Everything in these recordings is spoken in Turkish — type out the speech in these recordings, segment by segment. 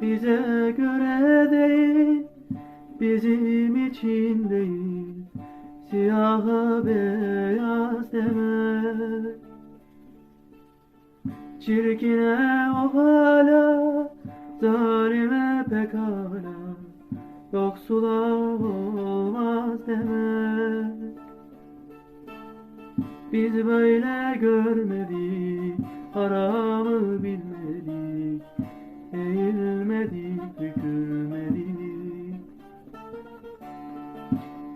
Bize göre değil, bizim için değil, siyaha beyaz demek. Çirkine o hala, zalime pekala, yoksula olmaz demek. Biz böyle görmedik, haramı bilmedik,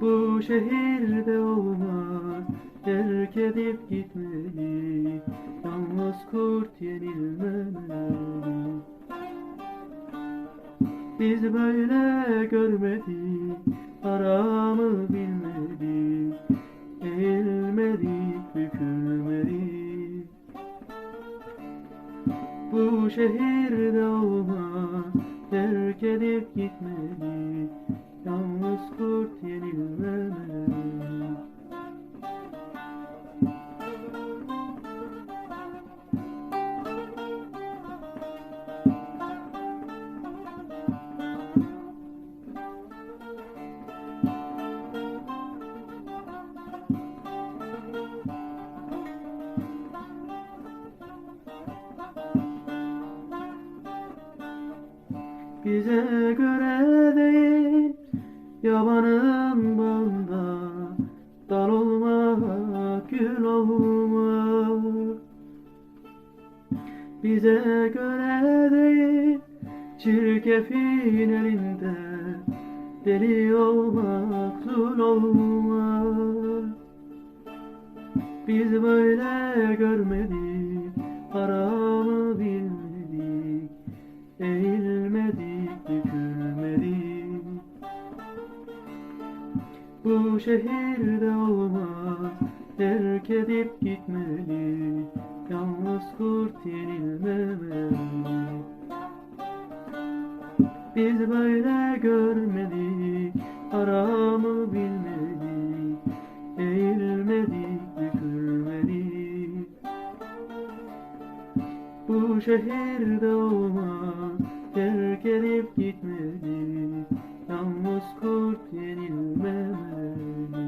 Bu şehirde olmaz, terk edip gitmedik, yalnız kurt yenilmemeli. Biz böyle görmedik, haramı bilmedik, eğilmedik, bükülmedik. Bu şehirde olmaz, terk edip gitmedik, yalnız kurt yenilmemeli. Bize göre değil, yabanın bağında dal olmak, gül olmak. Bize göre değil, çirkefin elinde deli olmak, zul olmak. Biz böyle görmedik, haramı bilmedik, bu şehirde olmaz Terk edip gitmeli Yalnız kurt yenilmemeli. Biz böyle görmedik Aramı bilmedik Eğilmedik, bükülmedik Bu şehirde olmaz Terk edip gitmedik Yalnız kurt yenilmemeli.